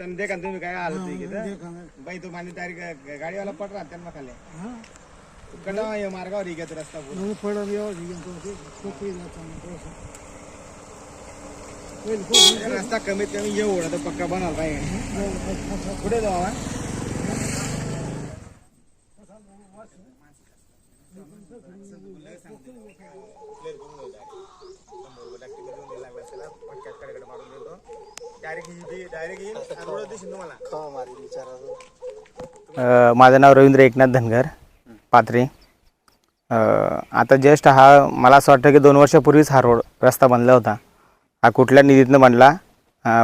त्यांना देखा तुम्ही काय घेत मैं। बाई तू मानी तारीख गाडीवाला पट राहत त्यांना खाली. हाँ? कडा हे मार्गावर ही घेत रस्ता पूर्ण. तो तो कोई कोई रस्ता कमीत कमी ये होणार तर पक्का बनाल पाहिजे. कुठे जाऊ आपण? अ, माझं नाव रवींद्र एकनाथ धनगर पाथरी. अ, आता जस्ट हा मला असं वाटतं की दोन वर्षापूर्वीच हा रोड रस्ता बनला होता. हा कुठल्या निधीतनं बनला?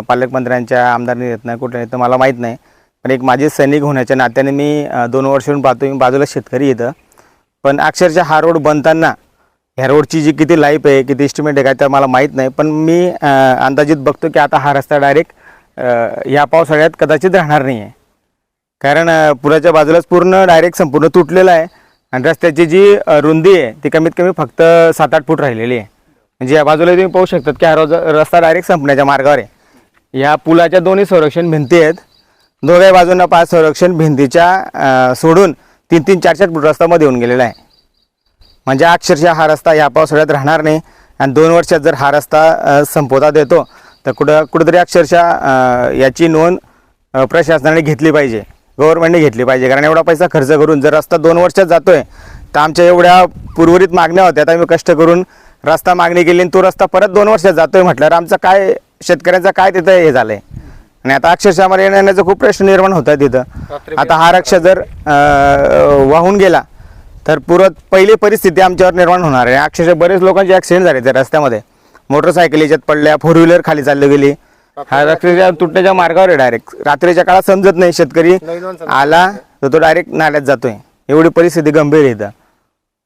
पालकमंत्र्यांच्या आमदार निधीतनं कुठल्या निधीतनं मला माहीत नाही. पण एक माझे सैनिक होण्याच्या नात्याने मी दोन वर्षाहून पाहतो मी बाजूला शेतकरी येतं पण अक्षरशः हा रोड बनताना ह्या रोडची जी किती लाईफ आहे किती इस्टिमेट आहे काय तर मला माहीत नाही. पण मी अंदाजित बघतो की आता हा रस्ता डायरेक्ट ह्या पावसाळ्यात कदाचित राहणार नाही आहे कारण पुलाच्या बाजूलाच पूर्ण डायरेक्ट संपूर्ण तुटलेला आहे. आणि रस्त्याची जी रुंदी आहे ती कमीत कमी फक्त सात आठ फूट राहिलेली आहे. म्हणजे या बाजूला तुम्ही पाहू शकतात की हा रोज रस्ता डायरेक्ट संपण्याच्या मार्गावर आहे. या पुलाच्या दोन्ही संरक्षण भिंती आहेत. दोघ्या बाजूंना पाच संरक्षण भिंतीच्या सोडून तीन तीन चार चार फूट रस्ता मध्ये येऊन गेलेला आहे. म्हणजे अक्षरशः हा रस्ता या पावसाळ्यात राहणार नाही. आणि दोन वर्षात जर हा रस्ता अ, संपवतात येतो तर कुठं कुठंतरी अक्षरशः याची नोंद प्रशासनाने घेतली पाहिजे. गव्हर्नमेंटने घेतली पाहिजे. कारण एवढा पैसा खर्च करून जर रस्ता दोन वर्षात जातोय तर आमच्या एवढ्या पूर्वरित मागण्या होत्या आता आम्ही कष्ट करून रस्ता मागणी केली आणि तो रस्ता परत दोन वर्षात जातोय म्हटल्यावर आमचं काय शेतकऱ्यांचं काय तिथं हे झालंय? आणि आता अक्षरशः आम्हाला येण्या येण्याचा खूप प्रश्न निर्माण होत आहे तिथं आता हा रक्षा जर वाहून गेला तर पुरत पहिली परिस्थिती आमच्यावर निर्माण होणार आहे. अक्षरशः बरेच लोकांचे ॲक्सिडेंट झाले त्या रस्त्यामध्ये. मोटरसायकल याच्यात पडल्या फोर व्हीलर खाली चालली गेली. हा रस्त्याच्या तुटण्याच्या मार्गावर आहे डायरेक्ट रात्रीच्या काळात समजत नाही शेतकरी. आला तर तो डायरेक्ट नाल्यात जातोय. एवढी परिस्थिती गंभीर आहे इथं.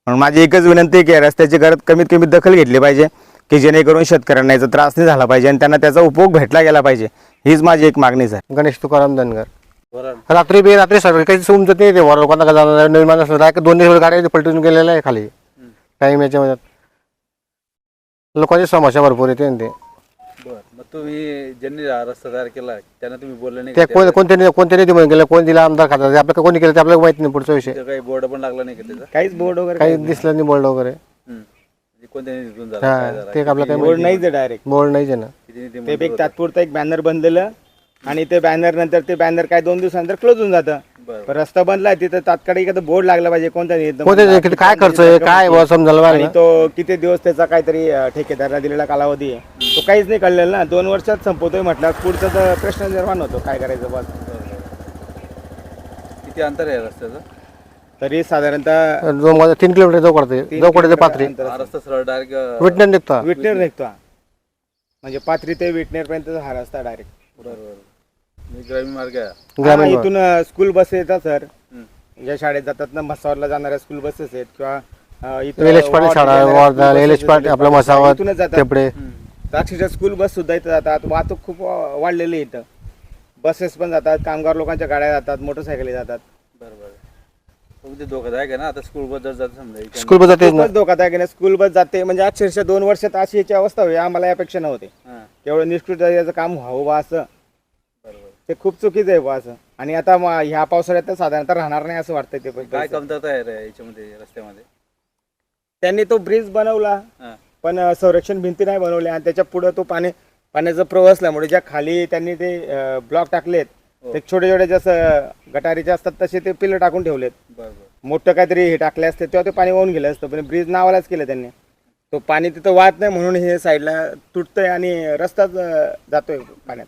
म्हणून माझी एकच विनंती आहे की रस्त्याची गरज कमीत कमी दखल घेतली पाहिजे की जेणेकरून शेतकऱ्यांना याचा त्रास नाही झाला पाहिजे आणि त्यांना त्याचा उपयोग भेटला गेला पाहिजे. हीच माझी एक मागणी सर गणेश तुकाराम धनगर. रात्री बी रात्री सगळं काही समजत नाही ते वर लोकांना का जाणार नवीन माणूस राय दोन दिवस गाड्या पलटून गेलेल्या आहे खाली. टाइम याच्यामध्ये लोकांची समस्या भरपूर येते ना ते. मग तुम्ही ज्यांनी हा रस्ता तयार केला त्यांना तुम्ही बोलले नाही ते कोण गेलं कोण दिला आमदार खातात आपल्याला कोणी केलं ते आपल्याला माहीत नाही पुढचा विषय. काही बोर्ड पण लागला नाही का त्याचा? काहीच बोर्ड वगैरे काही दिसलं नाही बोर्ड वगैरे. म्हणजे कोणत्या निधीतून झाला? काय झाला? ते आपल्याला काही बोर्ड आहे डायरेक्ट बोर्ड नाही ना. ते एक? तात्पुरतं एक बॅनर बनलेलं. आणि ते बॅनर नंतर ते बॅनर काय दोन दिवसानंतर क्लोज होऊन जातं. पण रस्ता बनलाय तिथं तात्काळ एखादं बोर्ड लागला पाहिजे कोणत्या बनला, काय खर्च आहे काय बुवा समजायला आणि तो किती दिवस त्याचा काहीतरी अं, ठेकेदाराला दिलेला कालावधी आहे. तो काहीच नाही कळलेला ना. दोन वर्षात संपवतोय म्हटलं पुढचा तर प्रश्न निर्माण होतो काय करायचं बस किती अंतर आहे रस्त्याचं? तरी साधारणतः जो माझा तीन किलोमीटर जाऊ पडते किलोमीटर पात्री अंतर हा रस्ता सरळ डायरेक्ट विटनेस निघता. विटनेर निघतो हा. म्हणजे पाथरी ते विटनेर पर्यंत हा रस्ता डायरेक्ट बरोबर. मी ग्रामीण मार्ग आहे. ग्रामीण इथून स्कूल बस येतात सर. ज्या शाळेत जातात ना म्हसावरला जाणाऱ्या स्कूल बसेस आहेत किंवा अं, इथं एल एच पाटील वार्ड शाळा जाणाऱ्या ward school L H buses Patil आहेत, आपलं मसावत इथूनच जातात. तेपडे. तर अक्षरशः स्कूल बस सुद्धा इथं जातात. वाहतूक खूप वाढलेली आहे इथं. बसेस पण जातात कामगार लोकांच्या गाड्या जातात मोटरसायकली जातात. बरोबर. तुमचे धोकादायक आहे ना आता स्कूल जात समजा इकडनं. स्कूल बस जाते ना. खूपच धोकादायक आहे ना स्कूल बस जाते म्हणजे अक्षरशः दोन वर्षात अशी याची अवस्था होईल आम्हाला अपेक्षा नव्हती. हा, केवळ निष्कृत याचं काम व्हावं बा असं. ते खूप चुकीचं आहे असं. आणि आता म- ह्या पावसाळ्यात तर साधारणतः राहणार नाही असं वाटतंय ते पण काय कमतरता आहे रे याच्यामध्ये रस्त्यामध्ये? त्यांनी तो ब्रिज बनवला हा. पण अ, संरक्षण भिंती नाही बनवल्या आणि त्याच्या पुढे तो पाणी पाण्याचा प्रवाह असल्यामुळे ज्या खाली त्यांनी ते ब्लॉक टाकलेत हो. ते छोटे छोटे जसं गटारीचे असतात तसे ते पिल्लं टाकून ठेवलेत. बरोबर मोठं काहीतरी हे टाकले असते तेव्हा ते पाणी वाहून गेलं असतं पण ब्रिज नावालाच केलं त्यांनी. तो पाणी तिथं वाहत नाही म्हणून हे साईडला तुटतंय आणि रस्ताच अ, जातोय पाण्यात.